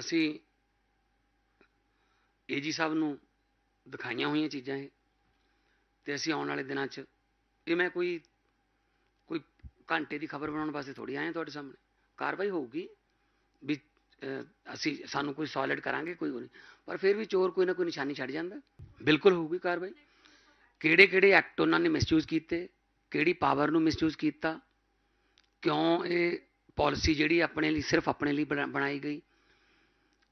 ਅਸੀਂ ਏਜੀ ਸਾਹਿਬ ਨੂੰ ਦਿਖਾਈਆਂ ਹੋਈਆਂ ਚੀਜ਼ਾਂ ਇਹ, ਤੇ ਅਸੀਂ ਆਉਣ ਵਾਲੇ ਦਿਨਾਂ 'ਚ ਇਹ ਮੈਂ ਕੋਈ ਕੋਈ ਘੰਟੇ ਦੀ ਖਬਰ ਬਣਾਉਣ ਵਾਸਤੇ ਥੋੜੀ ਆਏ ਤੁਹਾਡੇ ਸਾਹਮਣੇ। ਕਾਰਵਾਈ ਹੋਊਗੀ ਵੀ ਅਸੀਂ ਸਾਨੂੰ ਕੋਈ ਸੋਲਿਡ ਕਰਾਂਗੇ, ਕੋਈ ਉਹ ਨਹੀਂ। ਪਰ ਫਿਰ ਵੀ ਚੋਰ ਕੋਈ ਨਾ ਕੋਈ ਨਿਸ਼ਾਨੀ ਛੱਡ ਜਾਂਦਾ। ਬਿਲਕੁਲ ਹੋਊਗੀ ਕਾਰਵਾਈ। ਕਿਹੜੇ ਕਿਹੜੇ ਐਕਟ ਉਹਨਾਂ ਨੇ ਮਿਸਯੂਜ਼ ਕੀਤੇ, ਕਿਹੜੀ ਪਾਵਰ ਨੂੰ ਮਿਸਯੂਜ਼ ਕੀਤਾ, ਕਿਉਂ ਇਹ ਪਾਲਿਸੀ ਜਿਹੜੀ ਆਪਣੇ ਲਈ, ਸਿਰਫ ਆਪਣੇ ਲਈ ਬਣਾ- ਬਣਾਈ ਗਈ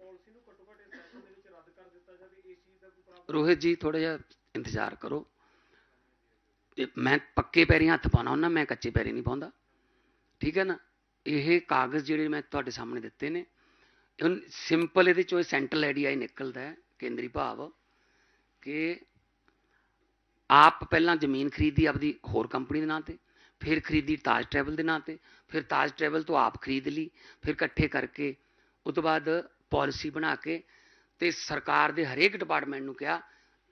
ਪਾਲਿਸੀ ਨੂੰ ਘੱਟੋ ਘੱਟ ਇਸ ਸੈਸ਼ਨ ਦੇ ਵਿੱਚ ਰੱਦ ਕਰ ਦਿੱਤਾ ਜਾਵੇ, ਇਸ ਚੀਜ਼ ਦਾ ਕੋਈ ਪ੍ਰਾਵਧਾਨ ਰੋਹਿਤ ਜੀ ਥੋੜਾ ਜਿਹਾ ਇੰਤਜ਼ਾਰ ਕਰੋ। ਮੈਂ ਪੱਕੇ ਪੈਰੀ ਹੱਥ ਪਾਉਣਾ ਹੁੰਦਾ, ਮੈਂ ਕੱਚੇ ਪੈਰੀਂ ਨਹੀਂ ਪਾਉਂਦਾ। ਠੀਕ ਹੈ ਨਾ? ਇਹ ਕਾਗਜ਼ ਜਿਹੜੇ ਮੈਂ ਤੁਹਾਡੇ ਸਾਹਮਣੇ ਦਿੱਤੇ ਨੇ, ਹੁਣ ਸਿੰਪਲ ਇਹਦੇ ਚੋਂ ਸੈਂਟਰਲ ਆਈਡੀਆ ਹੀ ਨਿਕਲਦਾ ਹੈ, ਕੇਂਦਰੀ ਭਾਵ, ਕਿ ਆਪ ਪਹਿਲਾਂ ਜ਼ਮੀਨ ਖਰੀਦੀ ਆਪਦੀ ਹੋਰ ਕੰਪਨੀ ਦੇ ਨਾਂ ਤੇ, ਫਿਰ ਖਰੀਦੀ ਤਾਜ ਟਰੈਵਲ ਦੇ ਨਾਂ ਤੇ, ਫਿਰ ਤਾਜ ਟਰੈਵਲ ਤੋਂ ਆਪ ਖਰੀਦ ਲਈ, ਫਿਰ ਇਕੱਠੇ ਕਰਕੇ, ਉਸ ਤੋਂ ਬਾਅਦ ਪਾਲਿਸੀ ਬਣਾ ਕੇ ਤੇ ਸਰਕਾਰ ਦੇ ਹਰੇਕ ਡਿਪਾਰਟਮੈਂਟ ਨੂੰ ਕਿਹਾ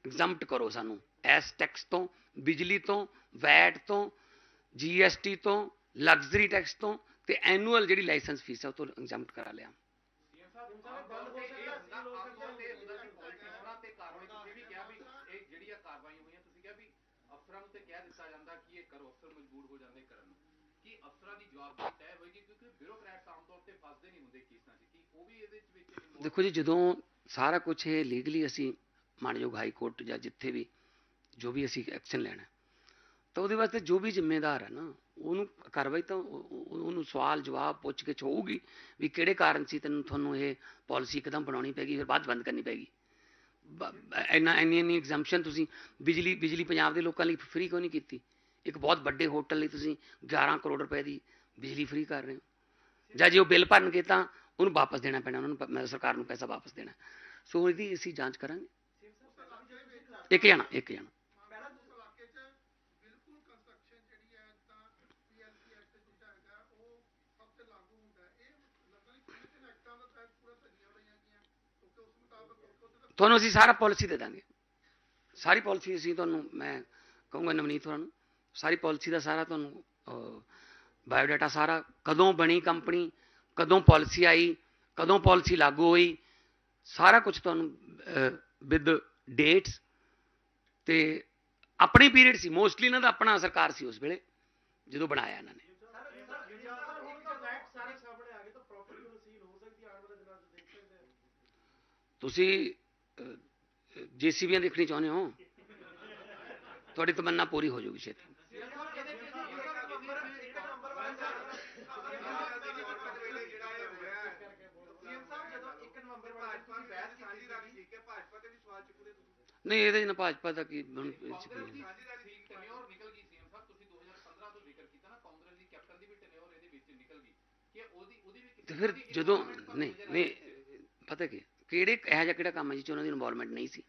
ਐਗਜ਼ੈਂਪਟ ਕਰੋ ਸਾਨੂੰ। ਐਸ ਟੈਕਸ ਤੋਂ, ਬਿਜਲੀ ਤੋਂ, ਵੈਟ ਤੋਂ ਜੀਐਸਟੀ ਤੋਂ ਲਗਜ਼ਰੀ ਟੈਕਸ ਤੋਂ ਤੇ ਐਨੂਅਲ ਜਿਹੜੀ ਲਾਇਸੈਂਸ ਫੀਸ ਹੈ ਉਹ ਤੋਂ ਐਗਜ਼ੈਂਪਟ ਕਰਾ ਲਿਆ। ਅਫਸਰਾਂ ਨੂੰ ਤੇ ਕਹਿ ਦਿੱਤਾ ਜਾਂਦਾ ਕਿ ਇਹ ਕਰੋ ਅਫਸਰ ਮਜਬੂਰ ਹੋ ਜਾਂਦੇ ਕਰਨ ਨੂੰ ਕੀ ਅਫਸਰਾਂ ਦੀ ਜਵਾਬਦੇਹੀ ਤੈਅ ਹੋਏਗੀ ਕਿਉਂਕਿ ਬਿਊਰੋਕਰੈਟਸ ਆਮ ਤੌਰ ਤੇ ਫਸਦੇ ਨਹੀਂ ਹੁੰਦੇ ਕੇਸਾਂ 'ਚ ਕੀ ਉਹ ਵੀ ਇਹਦੇ ਵਿੱਚ involved ਦੇਖੋ ਜੀ, ਜਦੋਂ ਸਾਰਾ ਕੁਝ ਇਹ ਲੀਗਲੀ ਅਸੀਂ ਮਾਨਯੋਗ ਹਾਈ ਕੋਰਟ ਜਾਂ ਜਿੱਥੇ ਵੀ, ਜੋ ਵੀ ਅਸੀਂ ਐਕਸ਼ਨ ਲੈਣਾ, ਤਾਂ ਉਹਦੇ ਵਾਸਤੇ ਜੋ ਵੀ ਜ਼ਿੰਮੇਦਾਰ ਹੈ ਨਾ, ਉਹਨੂੰ ਕਾਰਵਾਈ ਤਾਂ ਉਹ- ਉਹਨੂੰ ਸਵਾਲ ਜਵਾਬ ਪੁੱਛ ਕੇ ਹੋਊਗੀ ਵੀ ਕਿਹੜੇ ਕਾਰਨ ਸੀ ਤੈਨੂੰ, ਤੁਹਾਨੂੰ ਇਹ ਪਾਲਿਸੀ ਇੱਕਦਮ ਬਣਾਉਣੀ ਪੈਗੀ ਫਿਰ ਬਾਅਦ ਬੰਦ ਕਰਨੀ ਪੈਗੀ ਬ- ਇੰਨਾ, ਇੰਨੀ ਇੰਨੀ ਐਗਜ਼ੈਂਪਸ਼ਨ ਤੁਸੀਂ ਬਿਜਲੀ ਬਿਜਲੀ ਪੰਜਾਬ ਦੇ ਲੋਕਾਂ ਲਈ ਫ੍ਰੀ ਕਿਉਂ ਨਹੀਂ ਕੀਤੀ? ਇੱਕ ਬਹੁਤ ਵੱਡੇ ਹੋਟਲ ਲਈ ਤੁਸੀਂ 11 ਕਰੋੜ ਰੁਪਏ ਦੀ ਬਿਜਲੀ ਫ੍ਰੀ ਕਰ ਰਹੇ ਹੋ। ਜਾਂ ਜੇ ਉਹ ਬਿੱਲ ਭਰਨਗੇ ਤਾਂ ਉਹਨੂੰ ਵਾਪਸ ਦੇਣਾ ਪੈਣਾ ਉਹਨਾਂ ਨੂੰ ਸਰਕਾਰ ਨੂੰ ਪੈਸਾ ਵਾਪਸ ਦੇਣਾ। ਸੋ ਇਹਦੀ ਅਸੀਂ ਜਾਂਚ ਕਰਾਂਗੇ। ਇੱਕ ਜਣਾ ਇੱਕ ਜਣਾ। ਤੁਹਾਨੂੰ ਅਸੀਂ ਸਾਰਾ ਪਾਲਿਸੀ ਦੇ ਦਾਂਗੇ। ਸਾਰੀ ਪਾਲਿਸੀ ਅਸੀਂ ਤੁਹਾਨੂੰ ਮੈਂ ਕਹੂੰਗਾ ਨਵਨੀਤ ਹੋਰਾਂ ਨੂੰ ਸਾਰੀ ਪਾਲਿਸੀ ਦਾ ਸਾਰਾ ਤੁਹਾਨੂੰ ਬਾਇਓਡਾਟਾ ਸਾਰਾ ਕਦੋਂ ਬਣੀ ਕੰਪਨੀ ਕਦੋਂ ਪਾਲਿਸੀ ਆਈ, ਕਦੋਂ ਪਾਲਿਸੀ ਲਾਗੂ ਹੋਈ, ਸਾਰਾ ਕੁਝ ਤੁਹਾਨੂੰ ਵਿਦ ਡੇਟਸ ਤੇ ਆਪਣੇ ਪੀਰੀਅਡ ਸੀ ਮੋਸਟਲੀ ਇਹਨਾਂ ਦਾ ਆਪਣਾ ਸਰਕਾਰ ਸੀ ਉਸ ਵੇਲੇ, ਜਦੋਂ ਬਣਾਇਆ ਇਹਨਾਂ ਨੇ। ਸਾਰੇ ਸਾਹਮਣੇ ਆ ਗਏ ਤੁਸੀਂ ਜੀਸੀਬੀਆਂ ਦੇਖਣੀ ਚਾਹੁੰਦੇ ਹੋ? ਤੁਹਾਡੀ ਤਮੰਨਾ ਪੂਰੀ ਹੋ ਜਾਊਗੀ ਛੇਤੀ ਸੀਐਮ ਸਾਹਿਬ ਜਦੋਂ 1 ਨਵੰਬਰ ਵਾਲੇ ਤੁਸੀਂ ਬਹਿਸ ਕੀਤੀ ਰਾਣੀ ਠੀਕ ਹੈ ਭਾਜਪਾ ਤੇ ਵੀ ਸਵਾਲ ਚੁੱਕਦੇ ਤੁਸੀਂ ਨਹੀਂ ਇਹਦੇ 'ਚ ਨਾ ਭਾਜਪਾ ਦਾ ਕੀ ਹੁਣ ਇਹ ਹੈ। ਟੈਨਿਓਰ ਨਿਕਲ ਗਈ ਸੀਐਮ ਸਾਹਿਬ ਤੁਸੀਂ 2015 ਤੋਂ ਜ਼ਿਕਰ ਕੀਤਾ ਨਾ ਕਾਂਗਰਸ ਦੀ ਕੈਪਟਨ ਦੀ ਵੀ ਟੈਨਿਓਰ ਇਹਦੇ ਵਿੱਚ ਨਿਕਲ ਗਈ ਕਿ ਉਹਦੀ ਉਹਦੀ ਵੀ ਕਿਸੇ ਫਿਰ ਜਦੋਂ ਨਹੀਂ ਨਹੀਂ ਪਤਾ ਕੀ ਕਿਹੜੇ ਇਹੋ ਜਿਹਾ ਕਿਹੜਾ ਕੰਮ ਹੈ ਜਿਹ ਉਹਨਾਂ ਦੀ ਇਨਵੋਲਵਮੈਂਟ ਨਹੀਂ ਸੀ?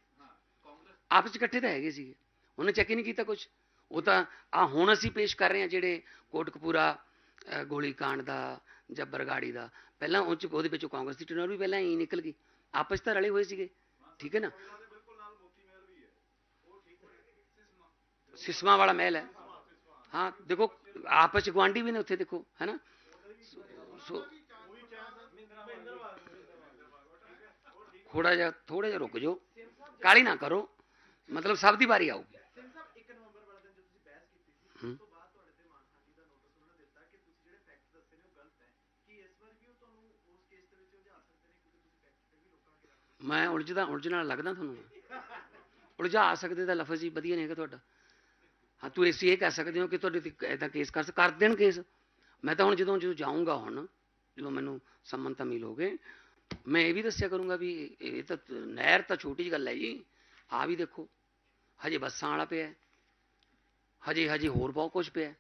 ਆਪਸ 'ਚ ਇਕੱਠੇ ਤਾਂ ਹੈਗੇ ਸੀਗੇ। ਉਹਨੇ ਚੈੱਕ ਹੀ ਨਹੀਂ ਕੀਤਾ ਕੁਝ ਉਹ ਤਾਂ ਆ ਹੁਣ ਅਸੀਂ ਪੇਸ਼ ਕਰ ਰਹੇ ਹਾਂ ਜਿਹੜੇ ਕੋਟਕਪੂਰਾ ਅ, ਗੋਲੀकांड ਦਾ ਜਾਂ ਬਰਗਾੜੀ ਦਾ। ਪਹਿਲਾਂ ਉਹ 'ਚ ਉਹਦੇ ਵਿੱਚੋਂ ਕਾਂਗਰਸ ਦੀ ਟਨਰ ਵੀ ਪਹਿਲਾਂ ਹੀ ਨਿਕਲ ਗਈ। ਆਪਸ ਤਾਂ ਰਲੇ ਹੋਏ ਸੀਗੇ। ਠੀਕ ਹੈ ਨਾ? ਸਿਸਮਾ ਵਾਲਾ ਮਹਿਲ ਹੈ ਹਾਂ ਦੇਖੋ ਆਪਸ ਚ ਗੁਆਂਢੀ ਵੀ ਨੇ ਉੱਥੇ ਦੇਖੋ ਹੈਨਾ ਸੋ ਥੋੜਾ ਜਿਹਾ ਥੋੜਾ ਜਿਹਾ ਰੁਕ ਜਾਓ ਕਾਲੀ ਨਾ ਕਰੋ ਮਤਲਬ ਸਭ ਦੀ ਵਾਰੀ ਆਊਗੀ ਮੈਂ ਉਲਝਦਾ ਉਲਝਣ ਵਾਲਾ ਲੱਗਦਾ ਤੁਹਾਨੂੰ ਉਲਝਾ ਸਕਦੇ ਦਾ ਲਫ਼ਜ਼ ਹੀ ਵਧੀਆ ਨਹੀਂ ਹੈਗਾ ਤੁਹਾਡਾ ਹਾਂ, ਤੂੰ ਇਸ ਇਹ ਕਹਿ ਸਕਦੇ ਹੋ ਕਿ ਤੁਹਾਡੇ ਤੇ ਐਦਾਂ ਕੇਸ ਕਰ ਕਰ ਦੇਣ ਕੇਸ ਮੈਂ ਤਾਂ ਹੁਣ ਜਦੋਂ ਜਦੋਂ ਜਾਊਂਗਾ ਹੁਣ, ਜਦੋਂ ਮੈਨੂੰ ਸੰਮਨ ਤਾਂ ਮਿਲ ਹੋ ਮੈਂ ਇਹ ਵੀ ਦੱਸਿਆ ਕਰੂੰਗਾ ਵੀ ਇਹ ਤਾਂ ਨਹਿਰ ਤਾਂ ਛੋਟੀ ਜਿਹੀ ਗੱਲ ਹੈ ਜੀ। ਆ ਵੀ ਦੇਖੋ, ਹਜੇ ਬੱਸਾਂ ਵਾਲਾ ਪਿਆ ਹਜੇ ਹਜੇ ਹੋਰ ਬਹੁਤ ਕੁਝ ਪਿਆ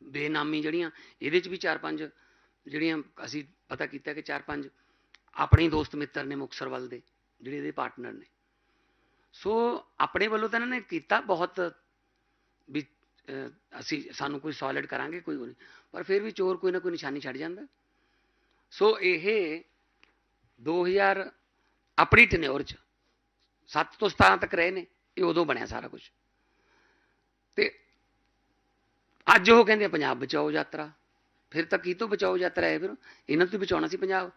ਬੇਨਾਮੀ ਜਿਹੜੀਆਂ, ਇਹਦੇ ਚ ਵੀ ਚਾਰ ਪੰਜ ਜਿਹੜੀਆਂ ਅਸੀਂ ਪਤਾ ਕੀਤਾ ਕਿ ਚਾਰ ਪੰਜ ਆਪਣੇ ਦੋਸਤ ਮਿੱਤਰ ਨੇ ਮੁਕਤਸਰ ਵੱਲ ਦੇ, ਜਿਹੜੇ ਇਹਦੇ ਪਾਰਟਨਰ ਨੇ। ਸੋ ਆਪਣੇ ਵੱਲੋਂ ਤਾਂ ਇਹਨਾਂ ਨੇ ਕੀਤਾ ਬਹੁਤ ਅਸੀਂ ਸਾਨੂੰ ਕੋਈ ਸੋਲਿਡ ਕਰਾਂਗੇ, ਕੋਈ ਉਹ ਨਹੀਂ। ਪਰ ਫਿਰ ਵੀ ਚੋਰ ਕੋਈ ਨਾ ਕੋਈ ਨਿਸ਼ਾਨੀ ਛੱਡ ਜਾਂਦਾ। ਸੋ ਇਹ 2000 ਆਪਣੀ ਟਨਿਓਰ ਚ 7 ਤੋਂ 17 ਤੱਕ ਰਹੇ ਨੇ। ਇਹ ਉਦੋਂ ਬਣਿਆ ਸਾਰਾ ਕੁਝ ਤੇ ਅੱਜ ਉਹ ਕਹਿੰਦੇ ਪੰਜਾਬ ਬਚਾਓ ਯਾਤਰਾ। ਫਿਰ ਤਾਂ ਕੀ ਤੋਂ ਬਚਾਓ ਯਾਤਰਾ ਹੈ ਫਿਰ? ਇਹਨਾਂ ਤੋਂ ਬਚਾਉਣਾ ਸੀ ਪੰਜਾਬ।